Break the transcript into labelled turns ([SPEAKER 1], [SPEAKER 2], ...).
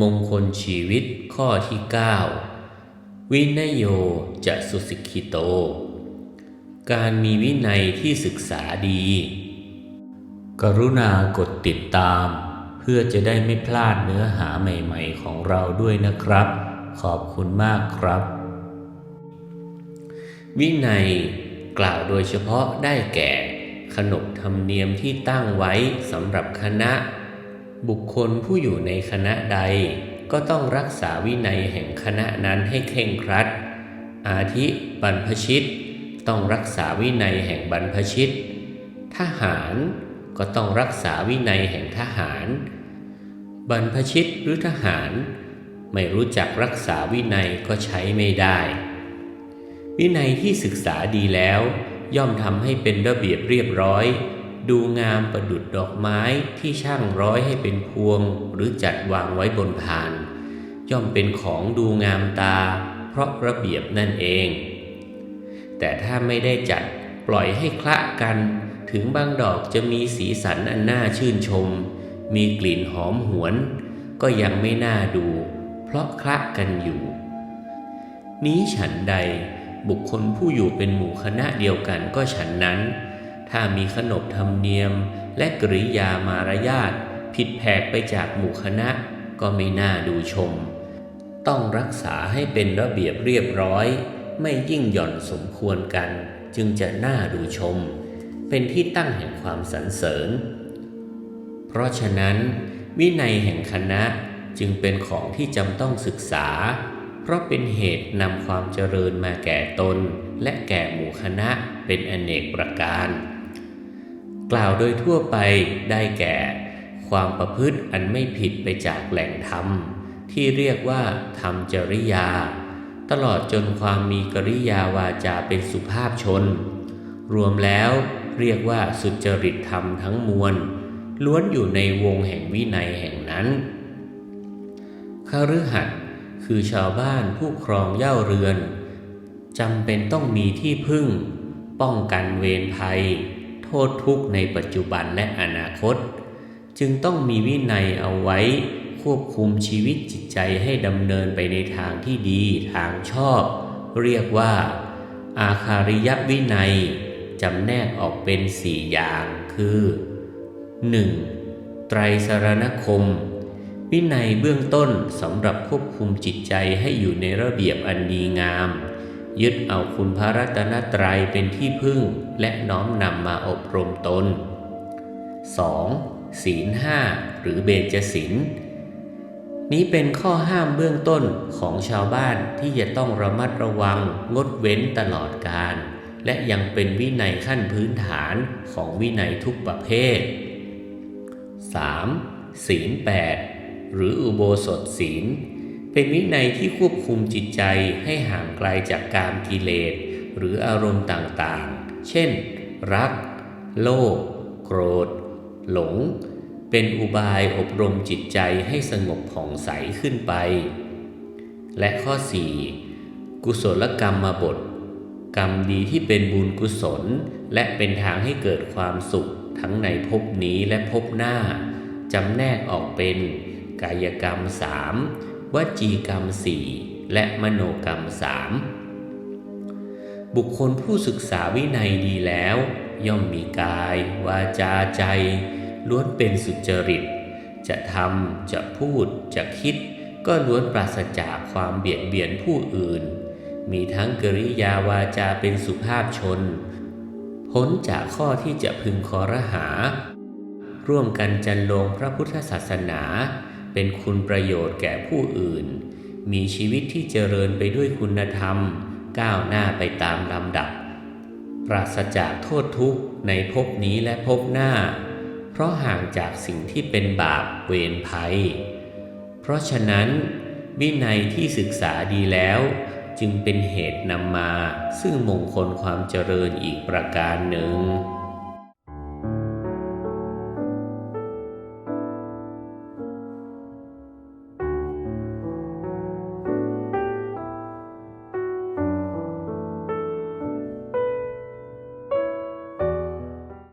[SPEAKER 1] มงคลชีวิตข้อที่ 9 วินยโยจะสุสิกิโต การมีวินัยที่ศึกษาดี กรุณากดติดตาม เพื่อจะได้ไม่พลาดเนื้อหาใหม่ๆของเราด้วยนะครับ ขอบคุณมากครับ วินัยกล่าวโดยเฉพาะได้แก่ ขนบธรรมเนียมที่ตั้งไว้สำหรับคณะ บุคคลผู้อยู่ในคณะใด ก็ต้องรักษาวินัยแห่งคณะนั้นให้เคร่งครัด อาทิบรรพชิต ต้องรักษาวินัยแห่งบรรพชิต ทหารก็ต้องรักษาวินัยแห่งทหาร บรรพชิตหรือทหาร ไม่รู้จักรักษาวินัยก็ใช้ไม่ได้ วินัยที่ศึกษาดีแล้ว ย่อมทำให้เป็นระเบียบเรียบร้อย ดูงามประดุดดอกไม้ที่ช่างร้อยให้เป็นพวง หรือจัดวางไว้บนพาน ย่อมเป็นของดูงามตา เพราะระเบียบนั่นเอง แต่ถ้าไม่ได้จัดปล่อยให้คละกัน ถึงบางดอกจะมีสีสันอันน่าชื่นชม มีกลิ่นหอมหวน ก็ยังไม่น่าดู เพราะคละกันอยู่ นี้ฉันใดบุคคลผู้อยู่เป็นหมู่คณะเดียวกันก็ฉันนั้น ถ้ามีขนบธรรมเนียมและกริยามารยาทผิดแผกไปจากหมู่คณะก็ไม่น่าดูชม ต้องรักษาให้เป็นระเบียบเรียบร้อย ไม่ยิ่งหย่อนสมควรกัน จึงจะน่าดูชม เป็นที่ตั้งแห่งความสรรเสริญ เพราะฉะนั้น วินัยแห่งคณะจึงเป็นของที่จำต้องศึกษา เพราะเป็นเหตุนำความเจริญมาแก่ตน และแก่หมู่คณะเป็นอเนกประการ กล่าวโดยทั่วไปได้แก่ ความประพฤติอันไม่ผิดไปจากแหล่งธรรม ที่เรียกว่าธรรมจริยา ตลอดจนความมีกริยาวาจาเป็นสุภาพชน รวมแล้วเรียกว่าสุจริตธรรมทั้งมวล ล้วนอยู่ในวงแห่งวินัยแห่งนั้นคฤหัสถ์คือชาวบ้านผู้ครองเย่าเรือนจำเป็นต้องมีที่พึ่ง ป้องกันเวรภัย โทษทุกข์ในปัจจุบันและอนาคต จึงต้องมีวินัยเอาไว้ควบคุมชีวิตจิตใจให้ดำเนินไปในทางที่ดีทางชอบ เรียกว่า อาคาริยวินัยจำแนกออกเป็นสี่อย่างคือ 1. ไตรสรณคม วินัยเบื้องต้นสำหรับควบคุมจิตใจให้อยู่ในระเบียบอันดีงาม ยึดเอาคุณพระรัตนตรัยเป็นที่พึ่งและน้อมนำมาอบรมตน 2. ศีลห้าหรือเบญจศีลนี้เป็นข้อห้ามเบื้องต้นของชาวบ้านที่จะต้องระมัดระวังงดเว้นตลอดการ และยังเป็นวินัยขั้นพื้นฐานของวินัยทุกประเภท 3. ศีลแปดหรืออุโบสถศีล เป็นวินัยที่ควบคุมจิตใจให้ห่างไกลจากกามกิเลสหรืออารมณ์ต่างๆ เช่น รัก โลภ โกรธ หลง เป็นอุบายอบรมจิตใจให้สงบผ่องใสขึ้นไป และข้อ 4. กุศลกรรมมาบท กรรมดีที่เป็นบุญกุศล และเป็นทางให้เกิดความสุขทั้งในภพนี้และภพหน้าจำแนกออกเป็นกายกรรมสาม วจีกรรมสี่และมโนกรรมสามบุคคลผู้ศึกษาวินัยดีแล้ว ย่อมมีกาย วาจาใจ ล้วนเป็นสุจริต จะทำจะพูด จะคิด ก็ล้วนปราศจากความเบียดเบียนผู้อื่น มีทั้งกริยาวาจาเป็นสุภาพชน พ้นจากข้อที่จะพึงคอรหา ร่วมกันจันลงพระพุทธศาสนา เป็นคุณประโยชน์แก่ผู้อื่น มีชีวิตที่เจริญไปด้วยคุณธรรม ก้าวหน้าไปตามลำดับ ปราศจากโทษทุกข์ในภพนี้และภพหน้า เพราะห่างจากสิ่งที่เป็นบาปเวรภัย เพราะฉะนั้น วินัยที่ศึกษาดีแล้ว จึงเป็นเหตุนำมา ซึ่งมงคลความเจริญอีกประการหนึ่ง